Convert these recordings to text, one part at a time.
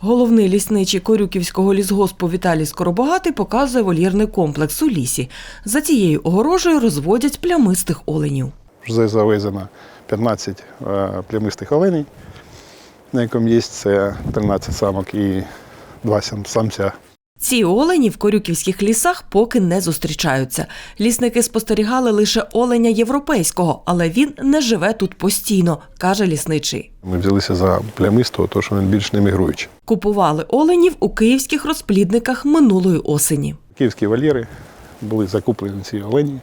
Головний лісничий Корюківського лісгоспу Віталій Скоробогатий показує вольєрний комплекс у лісі. За цією огорожею розводять плямистих оленів. Вже завезено 15 е, плямистих оленей, на якому є це 13 самок і 2 самця. Ці олені в корюківських лісах поки не зустрічаються. Лісники спостерігали лише оленя європейського, але він не живе тут постійно, каже лісничий. Ми взялися за плямистого, тому що він більш не мігруючий. Купували оленів у київських розплідниках минулої осені. Київські вольєри були закуплені ці олені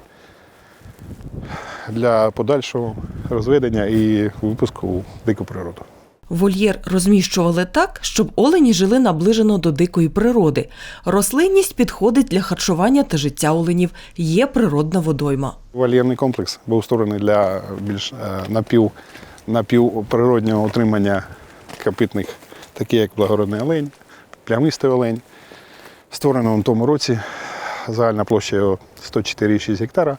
для подальшого розведення і випуску у дику природу. Вольєр розміщували так, щоб олені жили наближено до дикої природи. Рослинність підходить для харчування та життя оленів. Є природна водойма. Вольєрний комплекс був створений для більш е, напів, напівприроднього утримання копитних, такі як благородний олень, плямистий олень. Створено в тому році загальна площа його 104,6 гектара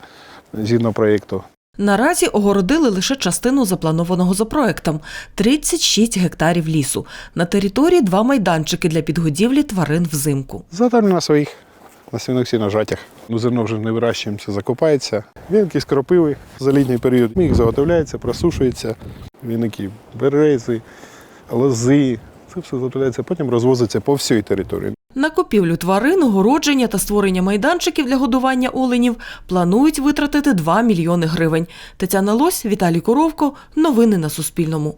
згідно проєкту. Наразі огородили лише частину запланованого за проектом 36 гектарів лісу. На території два майданчики для підгодівлі тварин взимку. Затарно на своїх на свинок сіножатях. Ну, зерно вже не вирощуємо, це закопається. Вінки з кропиви за літній період. Їх заготовляється, просушується. Віники берези, лози. Це все заготовляється, потім розвозиться по всій території. На купівлю тварин, огородження та створення майданчиків для годування оленів планують витратити 2 мільйони гривень. Тетяна Лось, Віталій Коровко. Новини на Суспільному.